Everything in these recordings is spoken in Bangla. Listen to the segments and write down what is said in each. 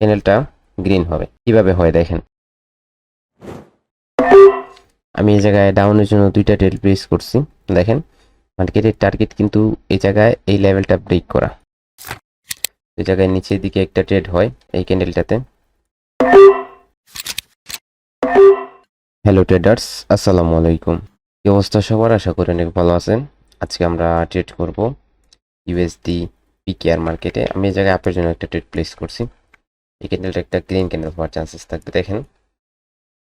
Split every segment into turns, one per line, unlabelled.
ক্যান্ডেলটা গ্রিন হবে। কীভাবে হয় দেখেন। আমি এই জায়গায় ডাউনের জন্য দুইটা টেল প্লেস করছি। দেখেন মার্কেটের টার্গেট কিন্তু এই জায়গায় এই লেভেলটা ব্রেক করা। এই জায়গায় নিচের দিকে একটা ট্রেড হয় এই ক্যান্ডেলটাতে হ্যালো ট্রেডার্স আসসালামু আলাইকুম। কি অবস্থা সবার? আশা করি অনেক ভালো আছেন। আজকে আমরা ট্রেড করব। ইউএসডি পিকেআর মার্কেটে আমি এই জায়গায় আপনার জন্য একটা ট্রেড প্লেস করছি। এই ক্যান্ডেলটা একটা গ্রিন ক্যান্ডেল হওয়ার চান্সেস থাকবে। দেখেন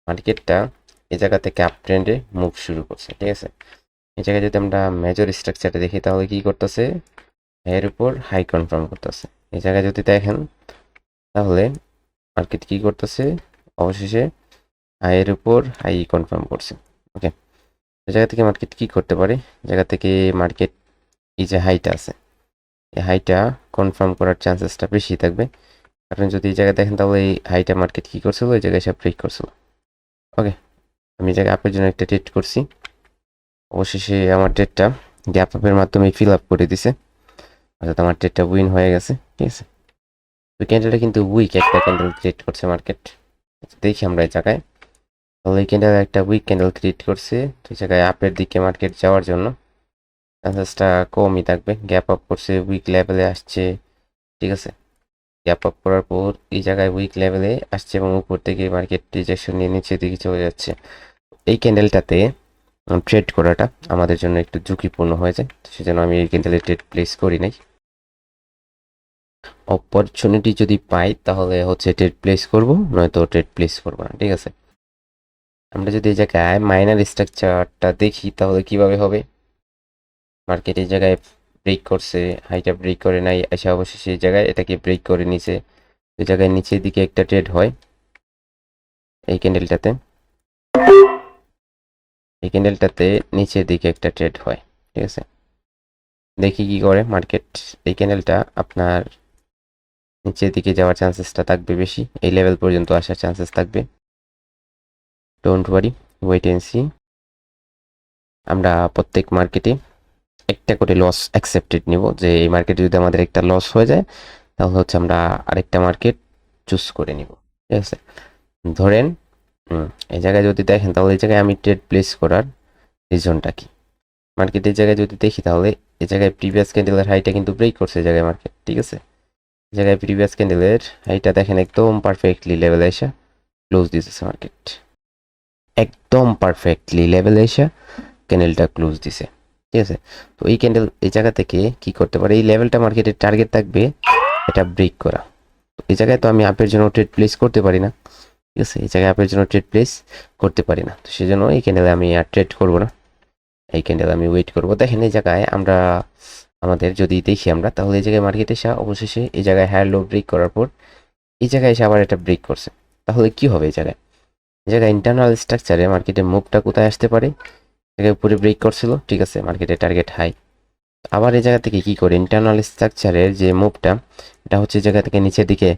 মার্কেটটা এই জায়গা থেকে আপ ট্রেন্ডে মুভ শুরু করছে, ঠিক আছে? এই জায়গায় যদি আমরা মেজর স্ট্রাকচারটা দেখি, তাহলে কি করতেছে? এর উপর হাই কনফার্ম করতেছে। এই জায়গায় যদি দেখেন, তাহলে মার্কেট কি করতেছে? অবশেষে হাইয়ের উপর হাই কনফার্ম করছে ওকে এই জায়গা থেকে মার্কেট কি করতে পারে? জায়গা থেকে মার্কেট এই যে হাইটা আছে, এই হাইটা কনফার্ম করার চান্সেসটা বেশি থাকবে। কারণ যদি এই জায়গায় দেখেন, তাহলে এই হাইটা মার্কেট কী করছিল? ওই জায়গায় সব ব্রেক করছিল। ওকে আমি জায়গায় আপের জন্য একটা ডেট করছি। অবশেষে আমার ডেটটা গ্যাপ আপের মাধ্যমে ফিল আপ করে দিছে। অর্থাৎ আমার ডেটটা উইন হয়ে গেছে, ঠিক আছে? ওই ক্যান্ডেলটা কিন্তু উইক একটা ক্যান্ডেল ক্রিয়েট করছে মার্কেট দেখি আমরা এই জায়গায়। তাহলে এই ক্যান্ডেল একটা উইক ক্যান্ডেল ক্রিয়েট করছে তো জায়গায় আপের দিকে মার্কেট যাওয়ার জন্য। চান্সেসটা কমই থাকবে। গ্যাপ আপ করছে উইক লেভেলে আসছে, ঠিক আছে? গ্যাপ আপ করার পর এই জায়গায় উইক লেভেলে আসছে এবং উপর থেকে মার্কেট রিজেকশন নিয়ে নিচে দিকে চলে যাচ্ছে। এই ক্যান্ডেলটাতে ট্রেড করাটা আমাদের জন্য একটু ঝুঁকিপূর্ণ হয়ে যায় সেজন্য আমি এই ক্যান্ডেলে ট্রেড প্লেস করি নাই। অপরচুনিটি যদি পাই, তাহলে হচ্ছে ট্রেড প্লেস করব, নয়তো ট্রেড প্লেস করব না, ঠিক আছে? আমরা যদি এই জায়গায় মাইনার স্ট্রাকচারটা দেখি, তাহলে কীভাবে হবে? মার্কেট এই জায়গায় ব্রেক করছে, হাইটা ব্রেক করে নাই, এসে অবশেষে এই জায়গায় এটাকে ব্রেক করে নিছে। এই জায়গায় নিচের দিকে একটা ট্রেড হয়, এই ক্যান্ডেলটাতে এই ক্যান্ডেলটাতে নিচের দিকে একটা ট্রেড হয়, ঠিক আছে? দেখি কি করে মার্কেট এই ক্যান্ডেলটা আপনার নিচের দিকে যাওয়ার চান্সেসটা থাকবে বেশি, এই লেভেল পর্যন্ত আসার চান্সেস থাকবে। Don't worry wait and see আমরা প্রত্যেক মার্কেটে একটা করে লস অ্যাকসেপ্টেড নিব। যে এই মার্কেটে যদি আমাদের একটা লস হয়ে যায়, তাহলে হচ্ছে আমরা আরেকটা মার্কেট চুজ করে নিব। ঠিক আছে? ধরেন এই জায়গায় যদি দেখেন, তাহলে এই জায়গায় আমি ট্রেড প্লেস করার রিজনটা কি? মার্কেটের জায়গায় যদি দেখি, তাহলে এই জায়গায় প্রিভিয়াস ক্যান্ডেলের হাইটা কিন্তু ব্রেক করছে এই জায়গায় মার্কেট ঠিক আছে? এই জায়গায় প্রিভিয়াস ক্যান্ডেলের হাইটা দেখেন, একদম পারফেক্টলি লেভেলে এসে ক্লোজ দিতেছে মার্কেট একদম পারফেক্টলি লেভেলে এসে ক্যান্ডেলটা ক্লোজ দিছে। ঠিক আছে? তো এই ক্যান্ডেল এই জায়গা থেকে কি করতে পারে? এই লেভেলটা মার্কেটের টার্গেট থাকবে এটা ব্রেক করা। এই জায়গায় তো আমি আপের জন্য ট্রেড প্লেস করতে পারি না। ঠিক আছে? এই জায়গায় আপের জন্য ট্রেড প্লেস করতে পারি না। তো সেজন্য এই ক্যান্ডেলে আমি আর ট্রেড করব না। এই ক্যান্ডেল আমি ওয়েট করব। দেখেন এই জায়গায় আমরা, আমাদের যদি দেখি আমরা, তাহলে এই জায়গায় মার্কেটে এসে অবশেষে এই জায়গায় হায়ার লো ব্রেক করার পর এই জায়গায় এসে আবার এটা ব্রেক করছে। তাহলে কি হবে এই জায়গায়? এই জায়গায় ইন্টারনাল স্ট্রাকচারে মার্কেটের মুভটা কোথায় আসতে পারে? জায়গায় উপরে ব্রেক করছিল, ঠিক আছে মার্কেটের টার্গেট হাই আবার এই জায়গা থেকে কি করে? ইন্টারনাল স্ট্রাকচারের যে মুভটা এটা হচ্ছে জায়গা থেকে নিচের দিকে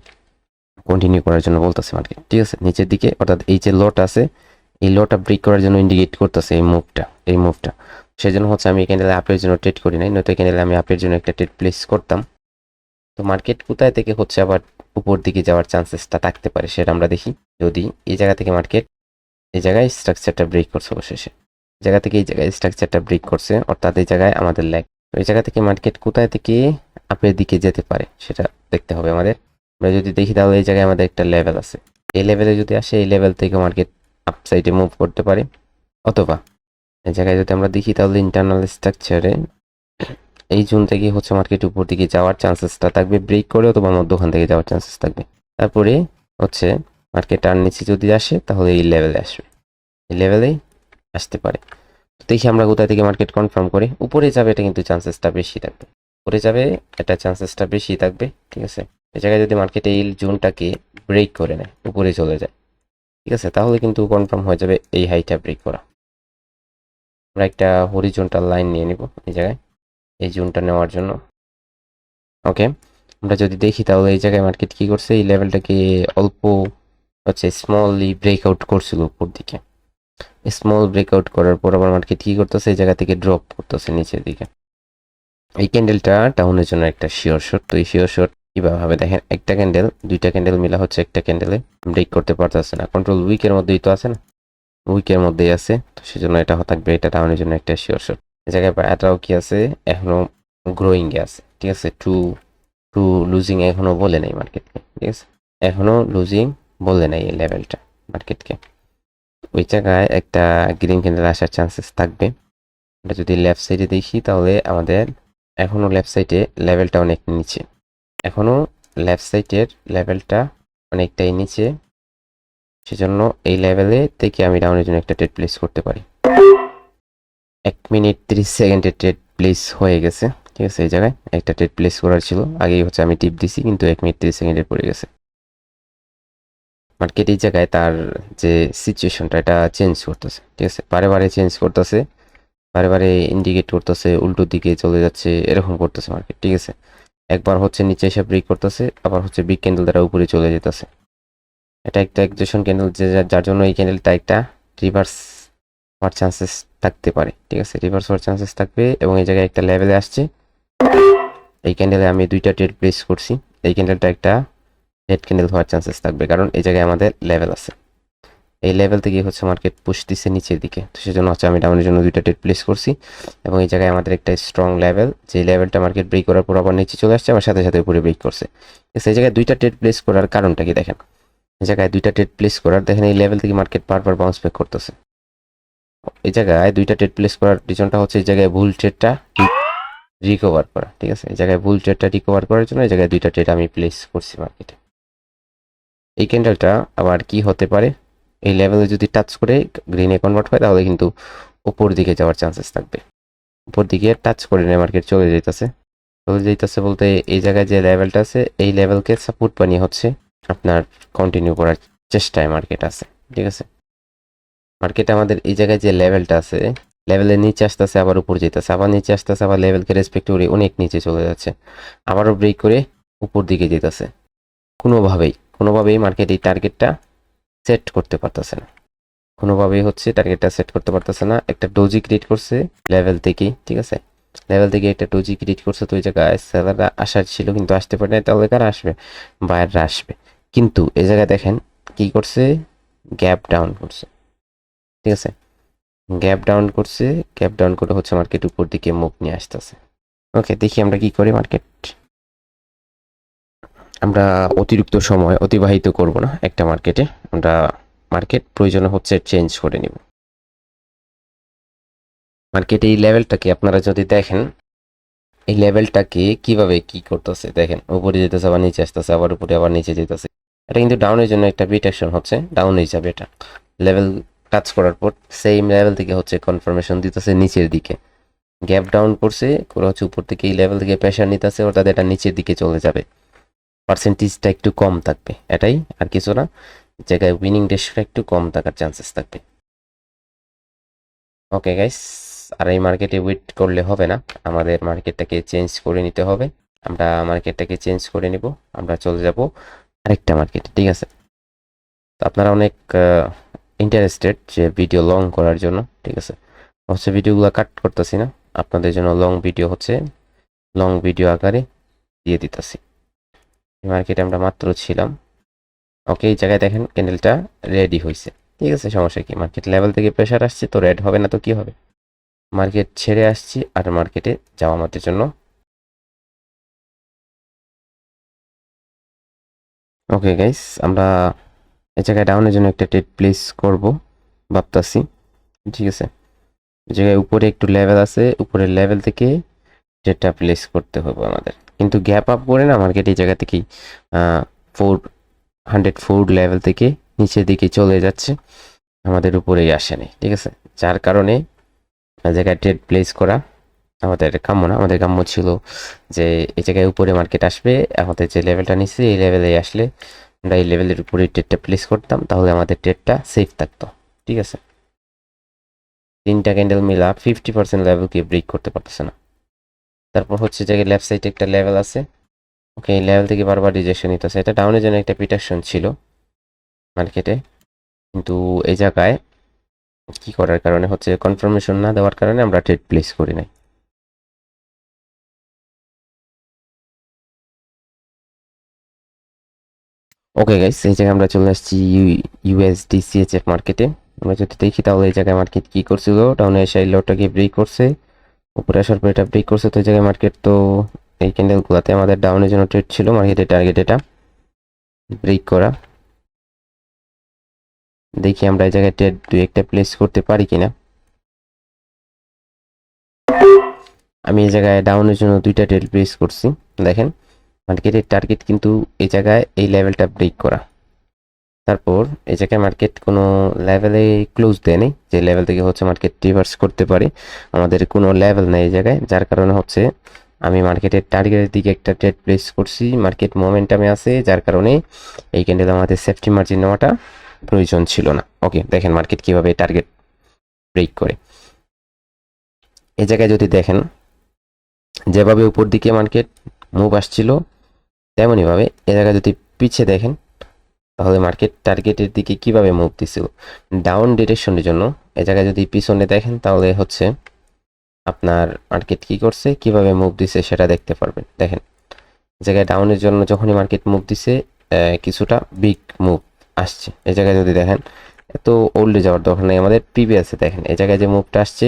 কন্টিনিউ করার জন্য বলতেছে মার্কেট ঠিক আছে? নিচের দিকে, অর্থাৎ এই যে লট আছে, এই লটা ব্রেক করার জন্য ইন্ডিকেট করতেছে এই মুভটা এই মুভটা সেই জন্য হচ্ছে আমি এখানে আপের জন্য ট্রেড করি নাই, নয়তো এখানে আমি আপের জন্য একটা ট্রেড প্লেস করতাম। তো মার্কেট কোথায় থেকে হচ্ছে আবার উপর দিকে যাওয়ার চান্সেসটা থাকতে পারে সেটা আমরা দেখি। যদি এই জায়গা থেকে মার্কেট এই জায়গায় স্ট্রাকচারটা ব্রেক করছে অবশেষে। জায়গা থেকে এই জায়গায় স্ট্রাকচারটা ব্রেক করছে, অর্থাৎ এই জায়গায় আমাদের ল্যাগ এই জায়গা থেকে মার্কেট কোথায় থেকে আপের দিকে যেতে পারে, সেটা দেখতে হবে আমাদের। আমরা যদি দেখি তাহলে এই জায়গায় আমাদের একটা লেভেল আছে। এই লেভেলে যদি আসে, এই লেভেল থেকে মার্কেট আপ সাইডে মুভ করতে পারে। অথবা এই জায়গায় যদি আমরা দেখি তাহলে ইন্টারনাল স্ট্রাকচারে এই জুন থেকে হচ্ছে মার্কেট উপর দিকে যাওয়ার চান্সেসটা থাকবে ব্রেক করে অথবা মধ্যখান থেকে যাওয়ার চান্সেস থাকবে। তারপরে হচ্ছে মার্কেট আর নিচে যদি আসে, তাহলে এই লেভেলে আসবে। এই লেভেলেই আসতে পারে। তো দেখি আমরা কোথা থেকে মার্কেট কনফার্ম করে। উপরে যাবে এটা কিন্তু চান্সেসটা বেশি থাকবে। উপরে যাবে, এটা চান্সেসটা বেশি থাকবে, ঠিক আছে? এই জায়গায় যদি মার্কেট এই জোনটাকে ব্রেক করে নেয়, উপরে চলে যায়। ঠিক আছে? তাহলে কিন্তু কনফার্ম হয়ে যাবে এই হাইটা ব্রেক করা। আমরা একটা হরিজন্টাল লাইন নিয়ে নিব এই জায়গায়, এই জোনটা নেওয়ার জন্য। ওকে আমরা যদি দেখি তাহলে এই জায়গায় মার্কেট কি করছে? এই লেভেলটাকে অল্প, হচ্ছে স্মললি ব্রেকআউট করছিল উপর দিকে। স্মল ব্রেকআউট করার পর আবার মার্কেট কি করতেছে? এই জায়গা থেকে ড্রপ করতেছে নিচের দিকে। এই ক্যান্ডেলটা টাউনের জন্য একটা শিওর শট তো এই শিওর শট কীভাবে? দেখেন, একটা ক্যান্ডেল দুইটা ক্যান্ডেল মিলা হচ্ছে একটা ক্যান্ডেলে ব্রেক করতে পারতেছে না। কন্ট্রোল উইকের মধ্যেই তো আছে না? উইকের মধ্যেই আছে। তো সেজন্য এটা থাকবে, এটা ডাউনের জন্য একটা শিওর শট এই জায়গায় এটাও কি আছে? এখনও গ্রোয়িং এ আছে। ঠিক আছে? টু টু লুজিং এখনও বলে নাই মার্কেটকে ঠিক আছে? এখনও লুজিং বলে নাই এই লেভেলটা মার্কেটকে ওই জায়গায় একটা গ্রিন ক্যান্ডেল আসার চান্সেস থাকবে। আমরা যদি লেফট সাইডে দেখি, তাহলে আমাদের এখনও লেফট সাইডে লেভেলটা অনেক নিচে। এখনও লেফট সাইডের লেভেলটা অনেকটাই নিচে। সেজন্য এই লেভেলে থেকে আমি ডাউনের জন্য একটা ট্রেড প্লেস করতে পারি। এক মিনিট তিরিশ সেকেন্ডের ট্রেড প্লেস হয়ে গেছে। ঠিক আছে, এই জায়গায় একটা ট্রেড প্লেস করার ছিল। আগেই হচ্ছে আমি টিপ দিছি, কিন্তু এক মিনিট তিরিশ সেকেন্ডের পড়ে গেছে। মার্কেট এই জায়গায় তার যে সিচুয়েশনটা এটা চেঞ্জ করতেছে, ঠিক আছে? বারে বারে চেঞ্জ করতেছে, বারে বারে ইন্ডিকেট করতেছে, উল্টো দিকে চলে যাচ্ছে, এরকম করতেছে মার্কেট ঠিক আছে? একবার হচ্ছে নিচে এসে ব্রেক করতেছে, আবার হচ্ছে বিগ ক্যান্ডেল দ্বারা উপরে চলে যেতেছে। এটা একটা একজেশন ক্যান্ডেল যে যার জন্য এই ক্যান্ডেলটা একটা রিভার্স হওয়ার চান্সেস থাকতে পারে, ঠিক আছে? রিভার্স হওয়ার চান্সেস থাকবে এবং এই জায়গায় একটা লেভেলে আসছে। এই ক্যান্ডেলে আমি দুইটা ট্রেড প্লেস করছি। এই ক্যান্ডেলটা একটা রেড ক্যান্ডেল হওয়ার চান্সেস থাকবে, কারণ এই জায়গায় আমাদের লেভেল আছে। এই লেভেল থেকে হচ্ছে মার্কেট পুশ দিচ্ছে নিচের দিকে। তো সেজন্য হচ্ছে আমি ডাউনের জন্য দুইটা ট্রেড প্লেস করছি এবং এই জায়গায় আমাদের একটা স্ট্রং লেভেল যে লেভেলটা মার্কেট ব্রেক করার পর আবার নিচে চলে আসছে আমার সাথে সাথে উপরে ব্রেক করছে। সেই জায়গায় দুইটা ট্রেড প্লেস করার কারণটা কি দেখেন? এই জায়গায় দুইটা ট্রেড প্লেস করার, দেখেন এই লেভেল থেকে মার্কেট বারবার বাউন্স ব্যাক করতেছে। এই জায়গায় দুইটা ট্রেড প্লেস করার রিজনটা হচ্ছে এই জায়গায় ভুল ট্রেডটা রিকভার করা, ঠিক আছে? এই জায়গায় ভুল ট্রেডটা রিকভার করার জন্য এই জায়গায় দুইটা ট্রেড আমি প্লেস করছি মার্কেটে এই ক্যান্ডেলটা আবার কি হতে পারে? এই লেভেলে যদি টাচ করে গ্রিনে কনভার্ট হয়, তাহলে কিন্তু উপর দিকে যাওয়ার চান্সেস থাকবে। উপর দিকে টাচ করে নেয় মার্কেট চলে যাইতেছে। চলে যাইতেছে বলতে এই জায়গায় যে লেভেলটা আছে, এই লেভেলকে সাপোর্ট বানিয়ে হচ্ছে আপনার কন্টিনিউ করার চেষ্টায় মার্কেট আছে, ঠিক আছে? মার্কেট আমাদের এই জায়গায় যে লেভেলটা আছে লেভেলের নিচে আসতেছে, আবার উপর যেতেছে আবার নিচে আসতেছে, আবার লেভেলকে রেসপেক্ট করে অনেক নিচে চলে যাচ্ছে। আবারও ব্রেক করে উপর দিকে যেতেছে কোনোভাবেই কোনোভাবেই মার্কেট এই টার্গেটটা সেট করতে পারতেছে না। কোনোভাবেই হচ্ছে টার্গেটটা সেট করতে পারতেছে না। একটা ডোজি ক্রিয়েট করছে লেভেল থেকেই, ঠিক আছে? লেভেল থেকে একটা ডোজি ক্রিয়েট করছে তো ওই জায়গায় সেলাররা আসার ছিল কিন্তু আসতে পারে না তাহলে কারা আসবে? বায়াররা আসবে। কিন্তু এই জায়গায় দেখেন কি করছে? গ্যাপ ডাউন করছে। ঠিক আছে? গ্যাপ ডাউন করছে গ্যাপ ডাউন করে হচ্ছে মার্কেট উপর দিকে মুখ নিয়ে আসতেছে। ওকে দেখি আমরা কি করি মার্কেট আমরা অতিরিক্ত সময় অতিবাহিত করব না একটা মার্কেটে। আমরা মার্কেট প্রয়োজন হচ্ছে চেঞ্জ করে নিব। মার্কেটে এই লেভেলটাকে আপনারা যদি দেখেন, এই লেভেলটাকে কীভাবে কি করতেছে দেখেন, উপরে যেতেছে, আবার নিচে আসতেছে, আবার উপরে, আবার নিচে যেতেছে। এটা কিন্তু ডাউনের জন্য একটা বিট অ্যাকশন হচ্ছে ডাউন হয়ে যাবে এটা। লেভেল টাচ করার পর সেম লেভেল থেকে হচ্ছে কনফার্মেশন দিতেছে নিচের দিকে। গ্যাপ ডাউন করছে, করে হচ্ছে উপর থেকে এই লেভেল থেকে প্রেশার নিতেছে, অর্থাৎ এটা নিচের দিকে চলে যাবে। পার্সেন্টেজটা একটু কম থাকবে। এটাই আর কিছু না, জায়গায় উইনিং রেশিওটা একটু কম থাকার চান্সেস থাকবে। ওকে গাইস আর এই মার্কেটে ওয়েট করলে হবে না। আমাদের মার্কেটটাকে চেঞ্জ করে নিতে হবে। আমরা মার্কেটটাকে চেঞ্জ করে নিব। আমরা চলে যাব আরেকটা মার্কেটে ঠিক আছে? তো আপনারা অনেক ইন্টারেস্টেড যে ভিডিও লং করার জন্য, ঠিক আছে? হচ্ছে ভিডিওগুলো কাট করতেছি না। আপনাদের জন্য লং ভিডিও হচ্ছে লং ভিডিও আকারে দিয়ে দিতেছি। মার্কেটে আমরা মাত্র ছিলাম। ওকে, এই জায়গায় দেখেন ক্যান্ডেলটা রেডি হয়েছে ঠিক আছে, সমস্যা কি? মার্কেট লেভেল থেকে প্রেশার আসছে, তো রেড হবে না তো কি হবে? মার্কেট ছেড়ে আসছি আর মার্কেটে যাওয়া আমাদের জন্য। ওকে গাইস আমরা এই জায়গায় ডাউনের জন্য একটা টেট প্লেস করব, ভাবতাছি। ঠিক আছে? জায়গায় উপরে একটু লেভেল আছে, উপরের লেভেল থেকে যেটা প্লেস করতে হবে আমাদের। কিন্তু গ্যাপ আপ করে না মার্কেট এই জায়গা থেকেই ফোর হান্ড্রেড ফোর লেভেল থেকে নিচের দিকে চলে যাচ্ছে, আমাদের উপরেই আসেনি, ঠিক আছে? যার কারণে জায়গায় ট্রেড প্লেস করা আমাদের কাম্য না। আমাদের কাম্য ছিল যে এই জায়গায় উপরে মার্কেট আসবে, আমাদের যে লেভেলটা নিচ্ছে এই লেভেলে আসলে আমরা এই লেভেলের উপরে ট্রেডটা প্লেস করতাম, তাহলে আমাদের ট্রেডটা সেফ থাকতো, ঠিক আছে? তিনটা ক্যান্ডেল মিলা ফিফটি পার্সেন্ট লেভেলকে ব্রেক করতে পারতেছে না। তারপর হচ্ছে যে লেফট সাইডে একটা লেভেল আছে। ওকে এই লেভেল থেকে বারবার রিজেকশন নিতেছে। এটা ডাউনের জন্য একটা পিটাকশন ছিল মার্কেটে কিন্তু এই জায়গায় কি করার কারণে হচ্ছে কনফার্মেশন না দেওয়ার কারণে আমরা ট্রেড প্লেস করি নাই। ওকে গাইস এই জায়গায় আমরা চলে আসছি ইউএসডি সিএচএফ মার্কেটে আমরা যদি দেখি তাহলে এই জায়গায় মার্কেট কি করছিল? ডাউনে এসে লোটাকে ব্রেক করছে। উপরে আসার পর এটা ব্রেক করছে, তো এই জায়গায় মার্কেট তো এই ক্যান্ডেলগুলোতে আমাদের ডাউনের জন্য ট্রেড ছিল মার্কেটের টার্গেট এটা ব্রেক করা। দেখি আমরা এই জায়গায় ট্রেড দুই একটা প্লেস করতে পারি কিনা। আমি এই জায়গায় ডাউনের জন্য দুইটা ট্রেড প্লেস করছি, দেখেন। মার্কেটের টার্গেট কিন্তু এই জায়গায় এই লেভেলটা ব্রেক করা। তারপর এই জায়গায় মার্কেট কোনো লেভেলে ক্লোজ দেয় দেয়নি যে লেভেল থেকে হচ্ছে মার্কেট রিভার্স করতে পারে। আমাদের কোনো লেভেল নেই এই জায়গায়, যার কারণে হচ্ছে আমি মার্কেটের টার্গেটের দিকে একটা ট্রেড প্লেস করছি। মার্কেট মোমেন্টামে আছে, যার কারণে এই ক্যান্ডেল আমাদের সেফটি মার্জিন নেওয়াটা প্রয়োজন ছিল না। ওকে দেখেন মার্কেট কীভাবে টার্গেট ব্রেক করে। এই জায়গায় যদি দেখেন, যেভাবে উপর দিকে মার্কেট মুভ আসছিল তেমনইভাবে এ জায়গায় যদি পিছিয়ে দেখেন তাহলে মার্কেট টার্গেটের দিকে কীভাবে মুভ দিছিল ডাউন ডিরেকশনের জন্য। এ জায়গায় যদি পিছনে দেখেন, তাহলে হচ্ছে আপনার মার্কেট কি করছে, কীভাবে মুভ দিছে সেটা দেখতে পারবেন। দেখেন, এ জায়গায় ডাউনের জন্য যখনই মার্কেট মুভ দিছে কিছুটা বিগ মুভ আসছে। এই জায়গায় যদি দেখেন, এত ওল্ডে যাওয়ার দরকার নেই। আমাদের প্রিভিয়াসে দেখেন এই জায়গায় যে মুভটা আসছে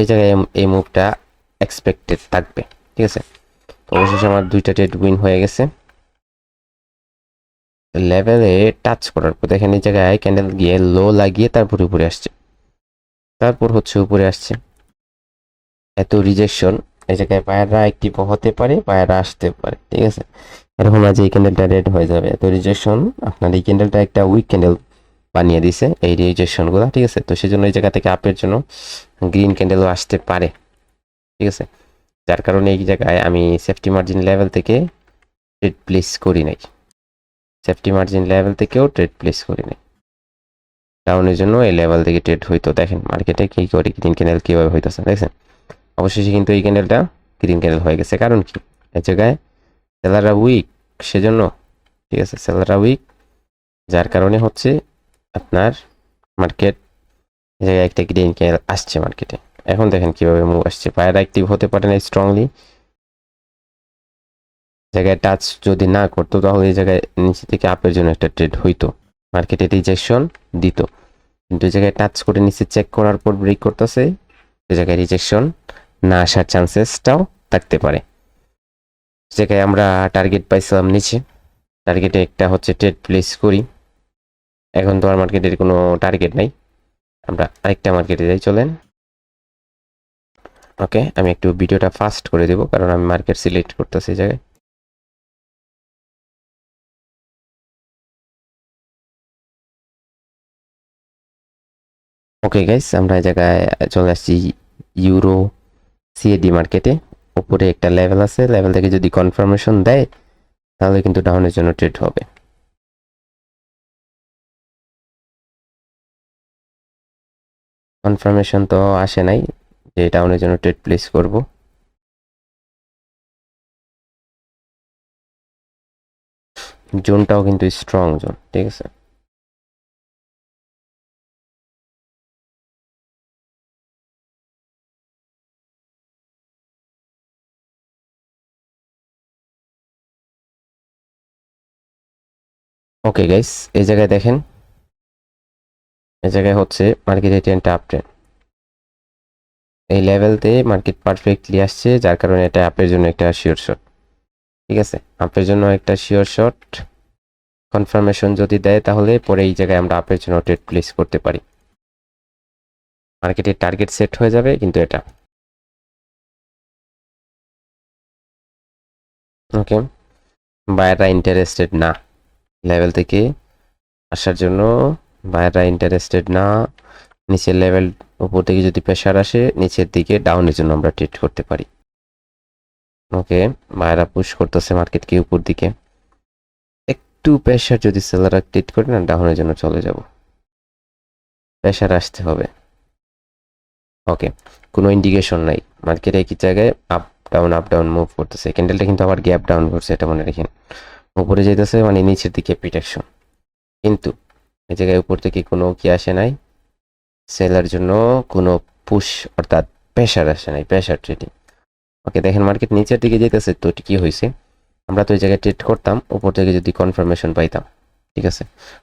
এই জায়গায় এই মুভটা এক্সপেক্টেড থাকবে। ঠিক আছে? তো অবশেষে আমার দুইটা ট্রেড উইন হয়ে গেছে। লেভেলে টাচ করার পর দেখেন এই জায়গায় ক্যান্ডেল গিয়ে লো লাগিয়ে তারপর উপরে আসছে। তারপর হচ্ছে উপরে আসছে। এত রিজেকশন এই জায়গায় পায়রা অ্যাক্টিভ হতে পারে পায়রা আসতে পারে, ঠিক আছে? এরকম আছে এই ক্যান্ডেলটা রেড হয়ে যাবে। এত রিজেকশন আপনার এই ক্যান্ডেলটা একটা উইক ক্যান্ডেল বানিয়ে দিছে, এই রিজেকশনগুলো ঠিক আছে? তো সেজন্য এই জায়গা থেকে আপের জন্য গ্রিন ক্যান্ডেলও আসতে পারে, ঠিক আছে? যার কারণে এই জায়গায় আমি সেফটি মার্জিন লেভেল থেকে ট্রেড প্লেস করি নাই। সেফটি মার্জিন লেভেল থেকেও ট্রেড প্লেস করি নাই। ডাউনের জন্য এই লেভেল থেকে ট্রেড হইতো দেখেন মার্কেটে কী করে গ্রিন ক্যান্ডেল কীভাবে হইতেছে, দেখছেন? অবশেষে কিন্তু এই ক্যান্ডেলটা গ্রিন ক্যান্ডেল হয়ে গেছে। কারণ কি? এই জায়গায় সেলাররা উইক সেজন্য, ঠিক আছে সেলাররা উইক যার কারণে হচ্ছে আপনার মার্কেট জায়গায় একটা গ্রিন ক্যান্ডেল আসছে মার্কেটে এখন দেখেন কীভাবে মুভ আসছে। পায়ের অ্যাক্টিভ হতে পারে না স্ট্রংলি জায়গায় টাচ যদি না করতো, তাহলে এই জায়গায় নিচে থেকে আপের জন্য একটা ট্রেড হইতো। মার্কেটে রিজেকশন দিত। কিন্তু এই জায়গায় টাচ করে নিচে চেক করার পর ব্রেক করতেছে, এই জায়গায় রিজেকশন না আসার চান্সেসটাও থাকতে পারে। জায়গায় আমরা টার্গেট পাইছিলাম নিচে। টার্গেটে একটা হচ্ছে ট্রেড প্লেস করি। এখন তো আর মার্কেটের কোনো টার্গেট নাই। আমরা আরেকটা মার্কেটে যাই, চলেন। ওকে আমি একটু ভিডিওটা ফাস্ট করে দেবো, কারণ আমি মার্কেট সিলেক্ট করতেছি এই জায়গায়। ওকে গাইস আমরা এই জায়গায় চলে আসছি ইউরো সিএডি মার্কেটে উপরে একটা লেভেল আছে লেভেল থেকে যদি কনফার্মেশন দেয়, তাহলে কিন্তু ডাউনের জন্য ট্রেড হবে। কনফার্মেশন তো আসে নাই যে ডাউনের জন্য ট্রেড প্লেস করব। জোনটাও কিন্তু স্ট্রং জোন ঠিক আছে? ওকে গাইস এই জায়গায় দেখেন। এই জায়গায় হচ্ছে মার্কেটের ট্রেনটা আপ ট্রেন এই লেভেলতে মার্কেট পারফেক্টলি আসছে, যার কারণে এটা আপের জন্য একটা শিওর শট ঠিক আছে? আপের জন্য একটা শিওর শট কনফার্মেশন যদি দেয়, তাহলে পরে এই জায়গায় আমরা আপের জন্য ট্রেড প্লেস করতে পারি। মার্কেটের টার্গেট সেট হয়ে যাবে, কিন্তু এটা। ওকে বায়াররা ইন্টারেস্টেড না। লেভেল থেকে আসার জন্য বায়াররা ইন্টারেস্টেড না। নিচের লেভেল উপর থেকে যদি প্রেশার আসে, নিচের দিকে ডাউনের জন্য আমরা ট্রেড করতে পারি। ওকে বায়াররা পুশ করতেছে মার্কেটকে উপর দিকে। একটু প্রেশার যদি সেলাররা ট্রেড করে না ডাউনের জন্য চলে যাব। প্রেশার আসতে হবে। ওকে কোনো ইন্ডিকেশন নাই। মার্কেট একই জায়গায় up down up down move করতেছে। ক্যান্ডেলটা কিন্তু আবার গ্যাপ ডাউন করছে, এটা মনে রাখেন। উপরে যেতেছে মানে নিচের দিকে প্রিটেকশন কিন্তু এই জায়গায় উপর থেকে কোনো কি আসে নাই? সেলার জন্য কোনো পুশ অর্থাৎ প্রেশার আসে নাই প্রেশার ট্রেডিং ওকে দেখেন মার্কেট নিচের দিকে যেতেছে তো কি হয়েছে আমরা তো ওই জায়গায় ট্রেড করতাম, উপর থেকে যদি কনফার্মেশন পাইতাম, ঠিক আছে?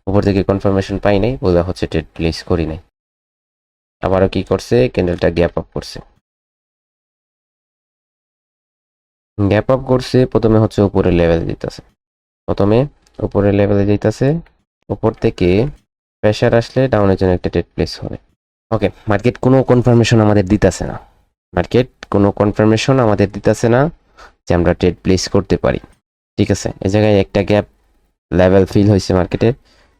উপর থেকে কনফার্মেশন পাই নাই বোঝা হচ্ছে ট্রেড প্লেস করি নাই। আবারও কি করছে? ক্যান্ডেলটা গ্যাপ আপ করছে। গ্যাপ আপ করছে, প্রথমে হচ্ছে উপরের লেভেল দিতেছে। প্রথমে উপরের লেভেলে দিতেছে উপর থেকে প্রেশার আসলে ডাউনের জন্য একটা ট্রেড প্লেস হবে। ওকে মার্কেট কোনো কনফার্মেশন আমাদের দিতেছে না। মার্কেট কোনো কনফার্মেশন আমাদের দিতেছে না যে আমরা ট্রেড প্লেস করতে পারি। ঠিক আছে এ জায়গায় একটা গ্যাপ লেভেল ফিল হয়েছে মার্কেটে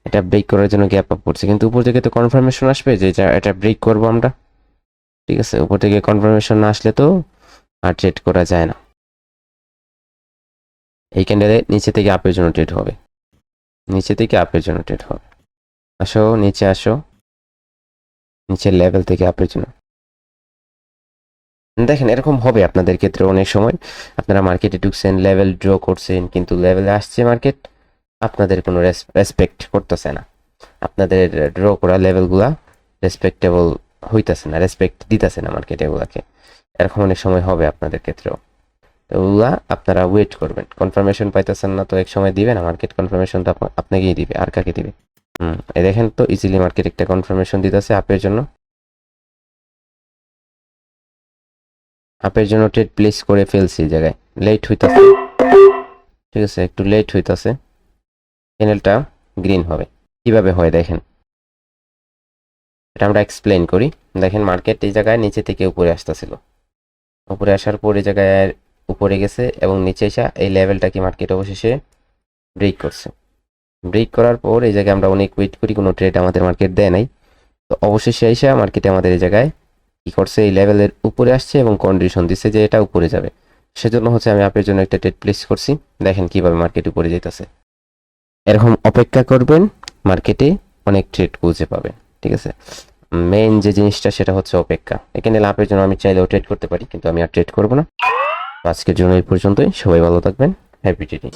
এটা ব্রেক করার জন্য গ্যাপ আপ করছে। কিন্তু উপর থেকে তো কনফার্মেশন আসবে যে এটা ব্রেক করব আমরা। ঠিক আছে, উপর থেকে কনফার্মেশন না আসলে তো আর ট্রেড করা যায় না। এই ক্যান্ডেলে নিচে থেকে আপের জন্য ট্রেড হবে। নিচে থেকে আপের জন্য ট্রেড হবে। আসো, নিচে আসো। নিচের লেভেল থেকে আপের জন্য দেখেন, এরকম হবে আপনাদের ক্ষেত্রে অনেক সময়। আপনারা মার্কেটে ঢুকছেন লেভেল ড্র করছেন, কিন্তু লেভেলে আসছে মার্কেট আপনাদের কোনো রেসপেক্ট করতেছে না। আপনাদের ড্র করা লেভেলগুলা রেসপেক্টেবল হইতেছে না রেসপেক্ট দিতেছে না মার্কেট এগুলাকে। এরকম অনেক সময় হবে আপনাদের ক্ষেত্রেও। তো ওগুলা আপনারা ওয়েট করবেন। কনফার্মেশন পাইতেছেন না, তো এক সময় দিবে না মার্কেট কনফার্মেশন তো আপনাকেই দিবে, আর কাকে দিবে? হুম দেখেন তো ইজিলি মার্কেট একটা কনফার্মেশন দিতেছে আপের জন্য। আপের জন্য ট্রেড প্লেস করে ফেলছি জায়গায়। লেট হইতাছে। ঠিক আছে, একটু লেট হইতাছে। চ্যানেলটা গ্রিন হবে। কীভাবে হয় দেখেন। এটা আমরা এক্সপ্লেন করি। দেখেন মার্কেট এই জায়গায় নিচে থেকে উপরে আসতেছিল। উপরে আসার পর এই জায়গায় উপরে গেছে এবং নিচে এসে এই লেভেলটা কি মার্কেট অবশেষে ব্রেক করছে। ব্রেক করার পর এই জায়গায় আমরা অনেক ওয়েট করি, কোনো ট্রেড আমাদের মার্কেট দেয় নাই। তো অবশেষে এসে মার্কেটে আমাদের এই জায়গায় কী করছে, এই লেভেলের উপরে আসছে এবং কন্ডিশন দিচ্ছে যে এটা উপরে যাবে। সেজন্য হচ্ছে আমি আপনার জন্য একটা ট্রেড প্লেস করছি। দেখেন কীভাবে মার্কেট উপরে যেতেছে এরকম অপেক্ষা করবেন মার্কেটে অনেক ট্রেড খুঁজে পাবেন, ঠিক আছে? মেইন যে জিনিসটা সেটা হচ্ছে অপেক্ষা। এখানে লাভের জন্য আমি চাইলেও ট্রেড করতে পারি, কিন্তু আমি আর ট্রেড করব না। আজকের জন্য এই পর্যন্তই। সবাই ভালো থাকবেন। Happy trading